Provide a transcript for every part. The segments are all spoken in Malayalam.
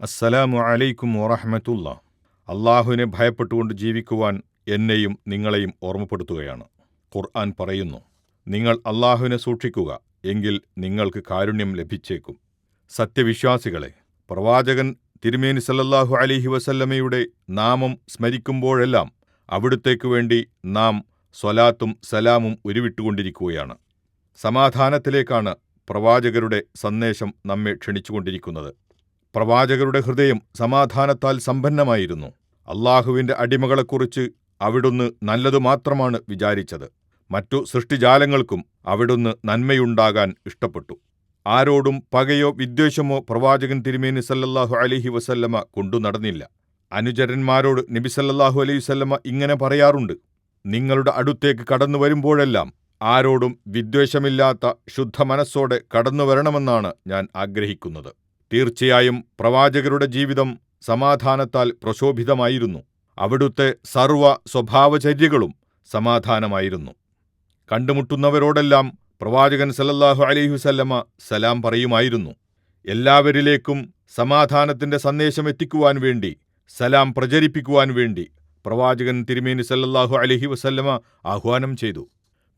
അസ്സലാമു അലൈക്കും വറഹമത്തുള്ള. അള്ളാഹുവിനെ ഭയപ്പെട്ടുകൊണ്ട് ജീവിക്കുവാൻ എന്നെയും നിങ്ങളെയും ഓർമ്മപ്പെടുത്തുകയാണ്. ഖുർആൻ പറയുന്നു നിങ്ങൾ അള്ളാഹുവിനെ സൂക്ഷിക്കുക എങ്കിൽ നിങ്ങൾക്ക് കാരുണ്യം ലഭിച്ചേക്കും. സത്യവിശ്വാസികളെ പ്രവാചകൻ തിരുമേനി സല്ലല്ലാഹു അലൈഹി വസല്ലമയുടെ നാമം സ്മരിക്കുമ്പോഴെല്ലാം അവിടുത്തേക്കു വേണ്ടി നാം സ്വലാത്തും സലാമും ഉരുവിട്ടുകൊണ്ടിരിക്കുകയാണ്. സമാധാനത്തിലേക്കാണ് പ്രവാചകരുടെ സന്ദേശം നമ്മെ ക്ഷണിച്ചുകൊണ്ടിരിക്കുന്നത്. പ്രവാചകരുടെ ഹൃദയം സമാധാനത്താൽ സമ്പന്നമായിരുന്നു. അള്ളാഹുവിന്റെ അടിമകളെക്കുറിച്ച് അവിടുന്ന് നല്ലതു മാത്രമാണ് വിചാരിച്ചത്. മറ്റു സൃഷ്ടിജാലങ്ങൾക്കും അവിടുന്ന് നന്മയുണ്ടാകാൻ ഇഷ്ടപ്പെട്ടു. ആരോടും പകയോ വിദ്വേഷമോ പ്രവാചകൻ തിരുമേനി സല്ലല്ലാഹു അലഹി വസല്ലമ കൊണ്ടു നടന്നില്ല. അനുചരന്മാരോട് നബി സല്ലല്ലാഹു അലൈഹി വസല്ലമ ഇങ്ങനെ പറയാറുണ്ട്. നിങ്ങളുടെ അടുത്തേക്ക് കടന്നു വരുമ്പോഴെല്ലാം ആരോടും വിദ്വേഷമില്ലാത്ത ശുദ്ധ മനസ്സോടെ കടന്നു വരണമെന്നാണ് ഞാൻ ആഗ്രഹിക്കുന്നത്. തീർച്ചയായും പ്രവാചകരുടെ ജീവിതം സമാധാനത്താൽ പ്രശോഭിതമായിരുന്നു. അവിടുത്തെ സർവ സ്വഭാവചര്യകളും സമാധാനമായിരുന്നു. കണ്ടുമുട്ടുന്നവരോടെല്ലാം പ്രവാചകൻ സല്ലല്ലാഹു അലൈഹി വസല്ലമ സലാം പറയുമായിരുന്നു. എല്ലാവരിലേക്കും സമാധാനത്തിന്റെ സന്ദേശം എത്തിക്കുവാൻ വേണ്ടി സലാം പ്രചരിപ്പിക്കുവാൻ വേണ്ടി പ്രവാചകൻ തിരുമേനി സല്ലല്ലാഹു അലഹി വസല്ലമ ആഹ്വാനം ചെയ്തു.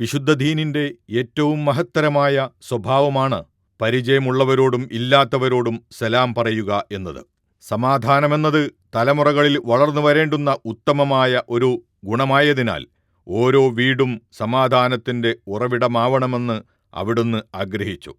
വിശുദ്ധ ദീനിന്റെ ഏറ്റവും മഹത്തരമായ സ്വഭാവമാണ് പരിചയമുള്ളവരോടും ഇല്ലാത്തവരോടും സലാം പറയുക എന്നത്. സമാധാനമെന്നത് തലമുറകളിൽ വളർന്നു വരേണ്ടുന്ന ഉത്തമമായ ഒരു ഗുണമായതിനാൽ ഓരോ വീടും സമാധാനത്തിന്റെ ഉറവിടമാവണമെന്ന് അവിടുന്ന് ആഗ്രഹിച്ചു.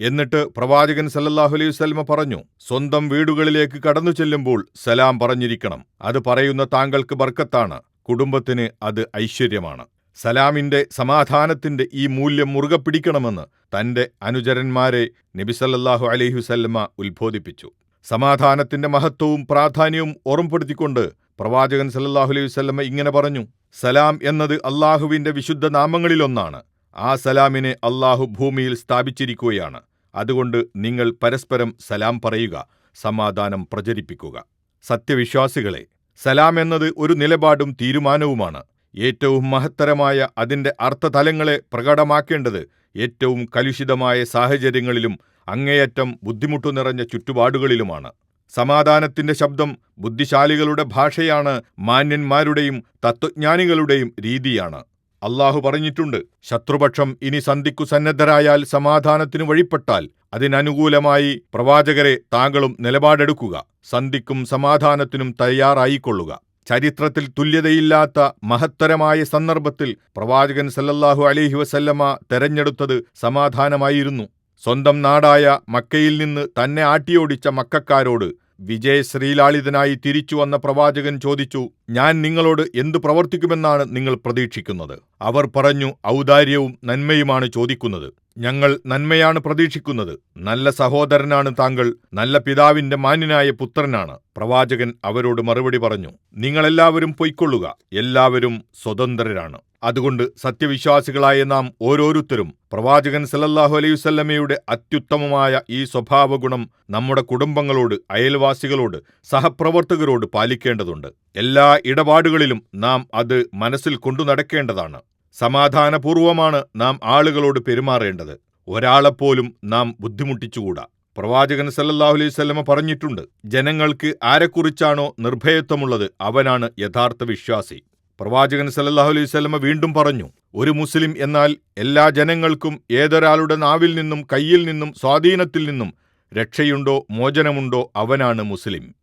എന്നിട്ട് പ്രവാചകൻ സല്ലല്ലാഹു അലൈഹി വസല്ലമ പറഞ്ഞു സ്വന്തം വീടുകളിലേക്ക് കടന്നു ചെല്ലുമ്പോൾ സലാം പറഞ്ഞിരിക്കണം. അത് പറയുന്ന താങ്കൾക്ക് ബർക്കത്താണ്. കുടുംബത്തിന് അത് ഐശ്വര്യമാണ്. സലാമിന്റെ സമാധാനത്തിന്റെ ഈ മൂല്യം മുറുകെ പിടിക്കണമെന്ന് തന്റെ അനുചരന്മാരെ നബിസല്ലാഹു അലൈഹി വസല്ലമ ഉത്ബോധിപ്പിച്ചു. സമാധാനത്തിന്റെ മഹത്വവും പ്രാധാന്യവും ഓർമ്മപ്പെടുത്തിക്കൊണ്ട് പ്രവാചകൻ സല്ലാഹു അലൈഹി വസല്ലമ ഇങ്ങനെ പറഞ്ഞു സലാം എന്നത് അള്ളാഹുവിന്റെ വിശുദ്ധ നാമങ്ങളിലൊന്നാണ്. ആ സലാമിനെ അള്ളാഹു ഭൂമിയിൽ സ്ഥാപിച്ചിരിക്കുകയാണ്. അതുകൊണ്ട് നിങ്ങൾ പരസ്പരം സലാം പറയുക സമാധാനം പ്രചരിപ്പിക്കുക. സത്യവിശ്വാസികളെ സലാം എന്നത് ഒരു നിലപാടും തീരുമാനവുമാണ്. ഏറ്റവും മഹത്തരമായ അതിന്റെ അർത്ഥതലങ്ങളെ പ്രകടമാക്കേണ്ടത് ഏറ്റവും കലുഷിതമായ സാഹചര്യങ്ങളിലും അങ്ങേയറ്റം ബുദ്ധിമുട്ടു നിറഞ്ഞ ചുറ്റുപാടുകളിലുമാണ്. സമാധാനത്തിന്റെ ശബ്ദം ബുദ്ധിശാലികളുടെ ഭാഷയാണ് മാന്യന്മാരുടെയും തത്വജ്ഞാനികളുടെയും രീതിയാണ്. അള്ളാഹു പറഞ്ഞിട്ടുണ്ട് ശത്രുപക്ഷം ഇനി സന്ധിക്കു സന്നദ്ധരായാൽ സമാധാനത്തിനു വഴിപ്പെട്ടാൽ അതിനനുകൂലമായി പ്രവാചകരെ താങ്കളും നിലപാടെടുക്കുക സന്ധിക്കും സമാധാനത്തിനും തയ്യാറായിക്കൊള്ളുക. ചരിത്രത്തിൽ തുല്യതയില്ലാത്ത മഹത്തരമായ സന്ദർഭത്തിൽ പ്രവാചകൻ സല്ലല്ലാഹു അലൈഹി വസല്ലമ തെരഞ്ഞെടുത്തത് സമാധാനമായിരുന്നു. സ്വന്തം നാടായ മക്കയിൽ നിന്ന് തന്നെ ആട്ടിയോടിച്ച മക്കാരോട് വിജയശ്രീലാളിതനായി തിരിച്ചു വന്ന പ്രവാചകൻ ചോദിച്ചു ഞാൻ നിങ്ങളോട് എന്തു പ്രവർത്തിക്കുമെന്നാണ് നിങ്ങൾ പ്രതീക്ഷിക്കുന്നത്? അവർ പറഞ്ഞു ഔദാര്യവും നന്മയുമാണ് ചോദിക്കുന്നത്. ഞങ്ങൾ നന്മയാണ് പ്രതീക്ഷിക്കുന്നത്. നല്ല സഹോദരനാണ് താങ്കൾ. നല്ല പിതാവിന്റെ മാന്യനായ പുത്രനാണ്. പ്രവാചകൻ അവരോട് മറുപടി പറഞ്ഞു നിങ്ങളെല്ലാവരും പൊയ്ക്കൊള്ളുക. എല്ലാവരും സ്വതന്ത്രരാണ്. അതുകൊണ്ട് സത്യവിശ്വാസികളായ നാം ഓരോരുത്തരും പ്രവാചകൻ സല്ലല്ലാഹു അലൈവല്ലമയുടെ അത്യുത്തമമായ ഈ സ്വഭാവഗുണം നമ്മുടെ കുടുംബങ്ങളോട് അയൽവാസികളോട് സഹപ്രവർത്തകരോട് പാലിക്കേണ്ടതുണ്ട്. എല്ലാ ഇടപാടുകളിലും നാം അത് മനസ്സിൽ കൊണ്ടു നടക്കേണ്ടതാണ്. സമാധാനപൂർവമാണ് നാം ആളുകളോട് പെരുമാറേണ്ടത്. ഒരാളെപ്പോലും നാം ബുദ്ധിമുട്ടിച്ചുകൂടാ. പ്രവാചകൻ സല്ലല്ലാഹു അലൈഹി പറഞ്ഞിട്ടുണ്ട് ജനങ്ങൾക്ക് ആരെക്കുറിച്ചാണോ നിർഭയത്വമുള്ളത് അവനാണ് യഥാർത്ഥ വിശ്വാസി. പ്രവാചകൻ സല്ലല്ലാഹു അലൈഹി വീണ്ടും പറഞ്ഞു ഒരു മുസ്ലിം എന്നാൽ എല്ലാ ജനങ്ങൾക്കും ഏതൊരാളുടെ നാവിൽ നിന്നും കയ്യിൽ നിന്നും സ്വാധീനത്തിൽ നിന്നും രക്ഷയുണ്ടോ മോചനമുണ്ടോ അവനാണ് മുസ്ലിം.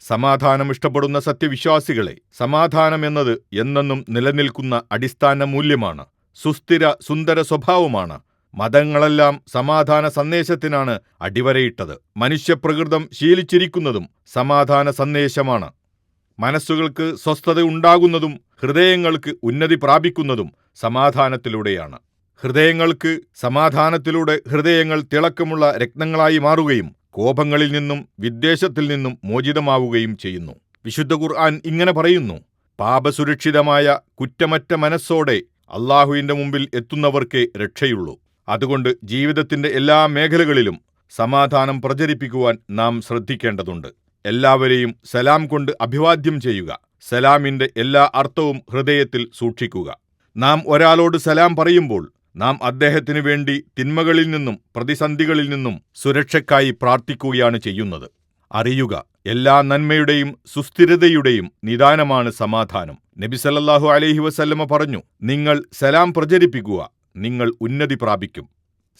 സമാധാനം ഇഷ്ടപ്പെടുന്ന സത്യവിശ്വാസികളെ സമാധാനം എന്നത് എന്നെന്നും നിലനിൽക്കുന്ന അടിസ്ഥാന മൂല്യമാണ്. സുസ്ഥിര സുന്ദര സ്വഭാവമാണ്. മതങ്ങളെല്ലാം സമാധാന സന്ദേശത്തിനാണ് അടിവരയിട്ടത്. മനുഷ്യപ്രകൃതം ശീലിച്ചിരിക്കുന്നതും സമാധാന സന്ദേശമാണ്. മനസ്സുകൾക്ക് സ്വസ്ഥത ഉണ്ടാകുന്നതും ഹൃദയങ്ങൾക്ക് ഉന്നതി പ്രാപിക്കുന്നതും സമാധാനത്തിലൂടെയാണ്. ഹൃദയങ്ങൾക്ക് സമാധാനത്തിലൂടെ ഹൃദയങ്ങൾ തിളക്കമുള്ള രത്നങ്ങളായി മാറുകയും കോപങ്ങളിൽ നിന്നും വിദ്വേഷത്തിൽ നിന്നും മോചിതമാവുകയും ചെയ്യുന്നു. വിശുദ്ധ ഖുർആൻ ഇങ്ങനെ പറയുന്നു പാപസുരക്ഷിതമായ കുറ്റമറ്റ മനസ്സോടെ അള്ളാഹുവിന്റെ മുമ്പിൽ എത്തുന്നവർക്കേ രക്ഷയുള്ളൂ. അതുകൊണ്ട് ജീവിതത്തിന്റെ എല്ലാ മേഖലകളിലും സമാധാനം പ്രചരിപ്പിക്കുവാൻ നാം ശ്രദ്ധിക്കേണ്ടതുണ്ട്. എല്ലാവരെയും സലാം കൊണ്ട് അഭിവാദ്യം ചെയ്യുക സലാമിന്റെ എല്ലാ അർത്ഥവും ഹൃദയത്തിൽ സൂക്ഷിക്കുക. നാം ഒരാളോട് സലാം പറയുമ്പോൾ നാം അദ്ദേഹത്തിനു വേണ്ടി തിന്മകളിൽ നിന്നും പ്രതിസന്ധികളിൽ നിന്നും സുരക്ഷയ്ക്കായി പ്രാർത്ഥിക്കുകയാണ് ചെയ്യുന്നത്. അറിയുക എല്ലാ നന്മയുടെയും സുസ്ഥിരതയുടെയും നിദാനമാണ് സമാധാനം. നബി സല്ലല്ലാഹു അലൈഹി വസല്ലമ പറഞ്ഞു നിങ്ങൾ സലാം പ്രചരിപ്പിക്കുക നിങ്ങൾ ഉന്നതി പ്രാപിക്കും.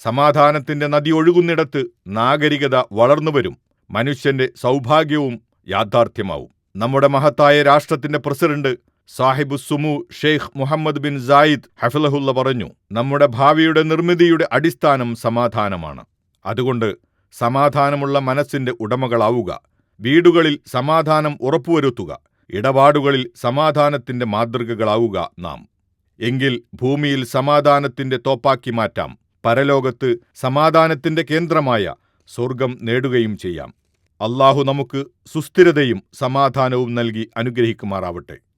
സമാധാനത്തിന്റെ നദി ഒഴുകുന്നിടത്ത് നാഗരികത വളർന്നുവരും മനുഷ്യന്റെ സൗഭാഗ്യവും യാഥാർത്ഥ്യമാവും. നമ്മുടെ മഹത്തായ രാഷ്ട്രത്തിന്റെ പ്രസിഡന്റ് സാഹിബു സുമു ഷെയ്ഖ് മുഹമ്മദ് ബിൻ സായിദ് ഹഫിലഹുല്ല പറഞ്ഞു നമ്മുടെ ഭാവിയുടെ നിർമ്മിതിയുടെ അടിസ്ഥാനം സമാധാനമാണ്. അതുകൊണ്ട് സമാധാനമുള്ള മനസ്സിന്റെ ഉടമകളാവുക. വീടുകളിൽ സമാധാനം ഉറപ്പുവരുത്തുക. ഇടപാടുകളിൽ സമാധാനത്തിന്റെ മാതൃകകളാവുക നാം. എങ്കിൽ ഭൂമിയിൽ സമാധാനത്തിന്റെ തോപ്പാക്കി മാറ്റാം. പരലോകത്ത് സമാധാനത്തിന്റെ കേന്ദ്രമായ സ്വർഗം നേടുകയും ചെയ്യാം. അള്ളാഹു നമുക്ക് സുസ്ഥിരതയും സമാധാനവും നൽകി അനുഗ്രഹിക്കുമാറാവട്ടെ.